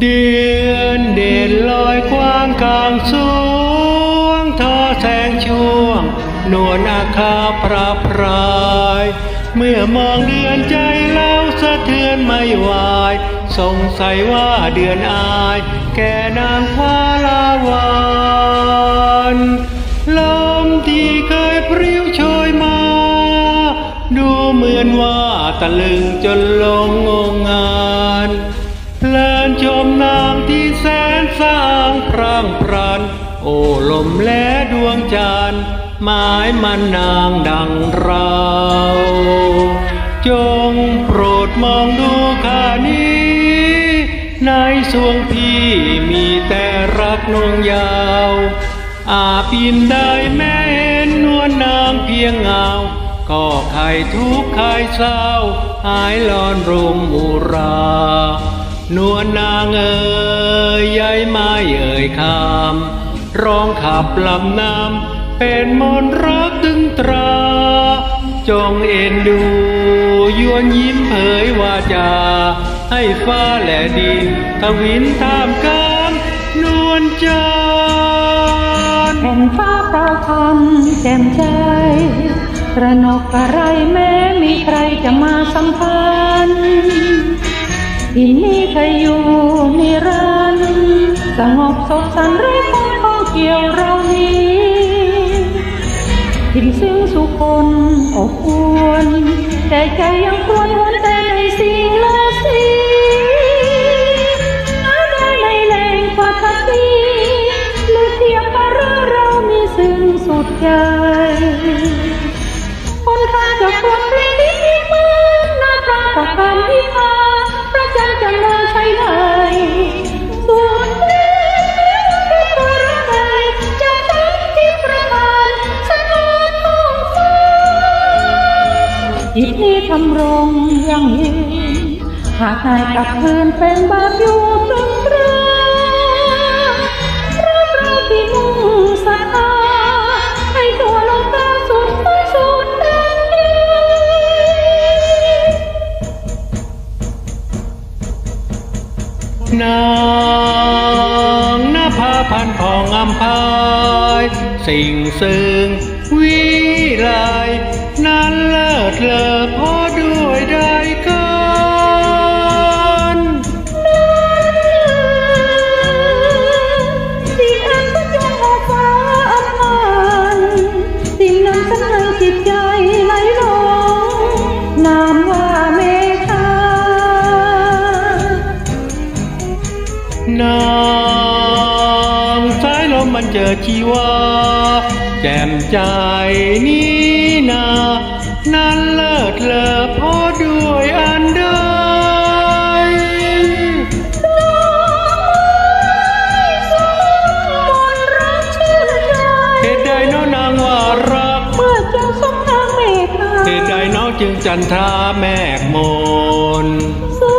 เดือนเด่นลอยกว้างกลางสวงทอแสงช่วง นวลอาคาพระพราย เมื่อมองเดือนใจแล้วสะเทือนไม่ไหวสงสัยว่าเดือนอาย แก่นางฟ้าลาวานลมที่เคยพริ้วโชยมา ดูเหมือนว่าตะลึงจนลงงงงาน ชมนางที่แสนสร้างพร่างพรันโอ้ลมและดวงจันทร์หมายมันนางดังเรา จงโปรดมองดูข้านี้ ในสวงพี่มีแต่รักนงยาว อาบินได้แม้เห็นนวลนางเพียงเงาก็ใครทุกข์ใครเศร้า หายลอนรุมอุรา นวลนางเอ่ยยายไม้เอ่ยคำร้องขับลำน้ำเป็นมนรักตึงตรา จงเอ็นดู ยวนยิ้มเผยวาจา ให้ฟ้าและดินทวินทามกางนวลจันแผ่นฟ้าเปล่าคำแจ่มใจระนกกระไรแม้มีใครจะมาสัมพันธ ที่นี่เคยอยู่นิรันดร์สงบสุขสันไร้คนข้องเกี่ยวเรานี้ทิมซึ่งสุคนอบอวนแต่ใจยังควญหวนแต่ในสิ่งละสิ่งหาได้ในแหล่งกว่าทักดีหรือเทียมปะเรือเรามีซึ่งสุดใจคนทาจากคนเพลงนี้มีมือหน้าตากับคำที่ จิตนี้ทำรงยังยืนหากนายกลับคืนเป็นบาปอยู่ตรงตรารักเราที่มุ่งศรัทธาให้ตัวลงตาสุดไปสุดแดนดินนางนภาพันธ์ผ่องอำพาย สิ่งซึ่งวิ เลิศเลอพอด้วยได้กันสิ่งอันก็จงออกฟ้าอำพานสิ่งนั้นฉันให้จิตใจไหลลงนามว่าเมฆานางสายลมมันเจอชีวาแจ่มใจนี้นา นั้นเลิศเลอพอด้วยอันใดคนรักชื่นใจเหตุใดน้องนางว่ารัก เมื่อเจ้าสมทางเมฆาเหตุใดน้องจึงจันทราแมกมนสุ